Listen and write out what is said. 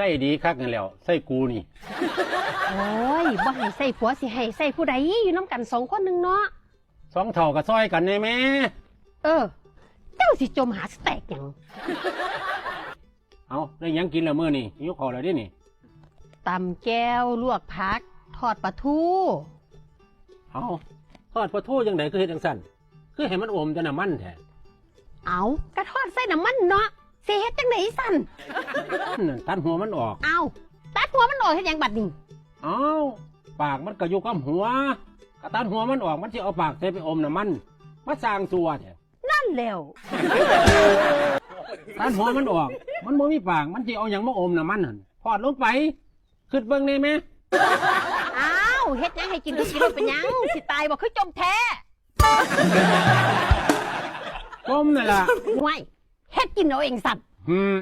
ส่ดีคักนั่นแหล้วใส่กูนี่ โอ้ยบ่ให้ใส่ผัวสิให้ใส่ผู้ใดอยู่น้ำกันสองคนหนึ่งเนาะ สองเท่ากับซอยกันแน่แม่เออ เจ้าสิจมหาสแต็กหยังเอาได้หยังกินแล้วมื้อนี่หิวข้าวแล้วดินี่ ตำแก้วลวกผัก ทอดปลาทู เอาทอดปลาทูจังไดคือเฮ็ดจังซั่นคือให้มันอมแต่น้ำมันแท้เอากระทอดใส่น้ำมันเนาะ สิเฮ็ดจังไดสั่นนั่นตัดหัวมันออก เอาตัดหัวมันออกเฮ็ดหยังบัดนี้เอาปากมันก็อยู่กับหัวก็ตัดหัวมันออกมันสิเอาปากใส่ไปอมน้ำมันมาสร้างตัวแท้นั่นแล้วตัดหัวมันออก มันบ่มีปากมันสิเอาหยังมาอมน้ำมันหั่นทอดลงไปขึ้นเบิ่งได้ไหมอ้าวเฮ็ดหยังให้กินทุกกินเป็นหยังสิตายบ่คือจมแท้จมนั่นล่ะห่วย เฮ็ดกินเอาเองสัตว์หืม